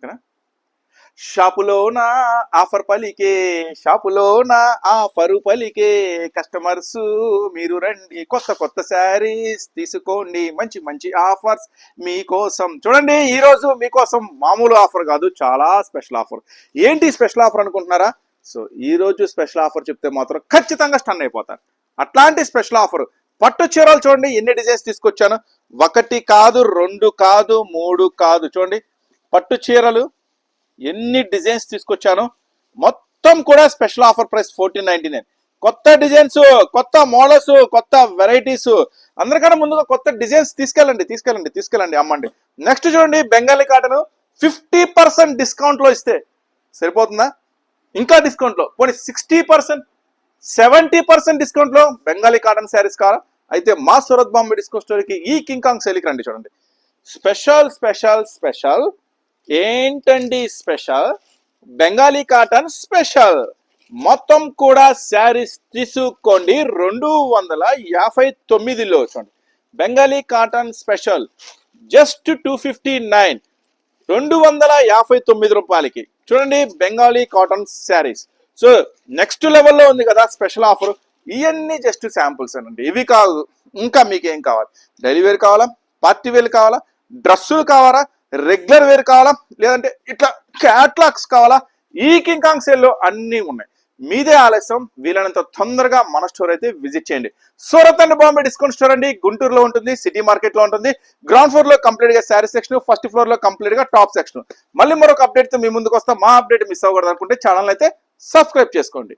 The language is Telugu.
ఓకేనా? షాపులోన ఆఫర్ పలికే షాపులోన ఆఫరు పలికే కస్టమర్స్ మీరు రండి. కొత్త కొత్త శారీస్ తీసుకోండి. మంచి మంచి ఆఫర్స్ మీకోసం. చూడండి ఈరోజు మీకోసం మామూలు ఆఫర్ కాదు చాలా స్పెషల్ ఆఫర్. ఏంటి స్పెషల్ ఆఫర్ అనుకుంటున్నారా? సో ఈరోజు స్పెషల్ ఆఫర్ చెప్తే మాత్రం ఖచ్చితంగా స్టన్ అయిపోతారు. అట్లాంటి స్పెషల్ ఆఫర్. పట్టు చీరలు చూడండి ఎన్ని డిజైన్స్ తీసుకొచ్చాను? ఒకటి కాదు రెండు కాదు మూడు కాదు. చూడండి పట్టు చీరలు ఎన్ని డిజైన్స్ తీసుకొచ్చాను మొత్తం కూడా special offer price fourteen ninety nine. కొత్త డిజైన్స్ కొత్త మోడల్స్ కొత్త వెరైటీస్ అందరికన్నా ముందుగా కొత్త డిజైన్స్ తీసుకెళ్ళండి తీసుకెళ్ళండి తీసుకెళ్ళండి అమ్మండి. నెక్స్ట్ చూడండి బెంగాలీ కాటన్ ఫిఫ్టీ పర్సెంట్ డిస్కౌంట్లో ఇస్తే సరిపోతుందా? ఇంకా డిస్కౌంట్లో పోనీ సిక్స్టీ పర్సెంట్ సెవెంటీ పర్సెంట్ డిస్కౌంట్లో బెంగాలీ కాటన్ శారీస్ కావాలా? అయితే మా సూరత్ బాంబే డిస్కౌంట్ స్టోర్కి ఈ కింగ్ కాంగ్ సేల్కి రండి చూడండి. స్పెషల్ స్పెషల్ స్పెషల్ ఏంటండి స్పెషల్? Bengali cotton special. మొత్తం కూడా శారీస్ తీసుకోండి రెండు వందల యాభై తొమ్మిదిలో చూడండి Bengali cotton special. Just two fifty nine. రెండు వందల యాభై తొమ్మిది రూపాయలకి. చూడండి Bengali cotton saris. So next లెవెల్లో ఉంది కదా స్పెషల్ ఆఫర్. ఇవన్నీ జస్ట్ శాంపుల్స్ అనండి ఇవి కాదు. ఇంకా మీకు ఏం కావాలి? డెలివరీ కావాలా? పార్టీవేర్ కావాలా? డ్రెస్సులు కావాలా? రెగ్యులర్ వేర్ కావాలా? లేదంటే ఇట్లా క్యాట్లాగ్స్ కావాలా? ఈ కింగ్ కాంగ్ సేల్లో అన్నీ ఉన్నాయి. మీదే ఆలస్యం. వీలైనంత తొందరగా మన స్టోర్ అయితే విజిట్ చేయండి. Surat and Bombay discount store అండి. గుంటూరులో ఉంటుంది సిటీ మార్కెట్లో ఉంటుంది. గ్రౌండ్ ఫ్లోర్లో కంప్లీట్గా శారీ సెక్షన్ ఫస్ట్ ఫ్లోర్లో కంప్లీట్గా టాప్ సెక్షన్. మళ్ళీ మరొక అప్డేట్తో మీ ముందుకు వస్తాం. మా అప్డేట్ మిస్ అవ్వకూడదు అనుకుంటే ఛానల్ అయితే సబ్స్క్రైబ్ చేసుకోండి.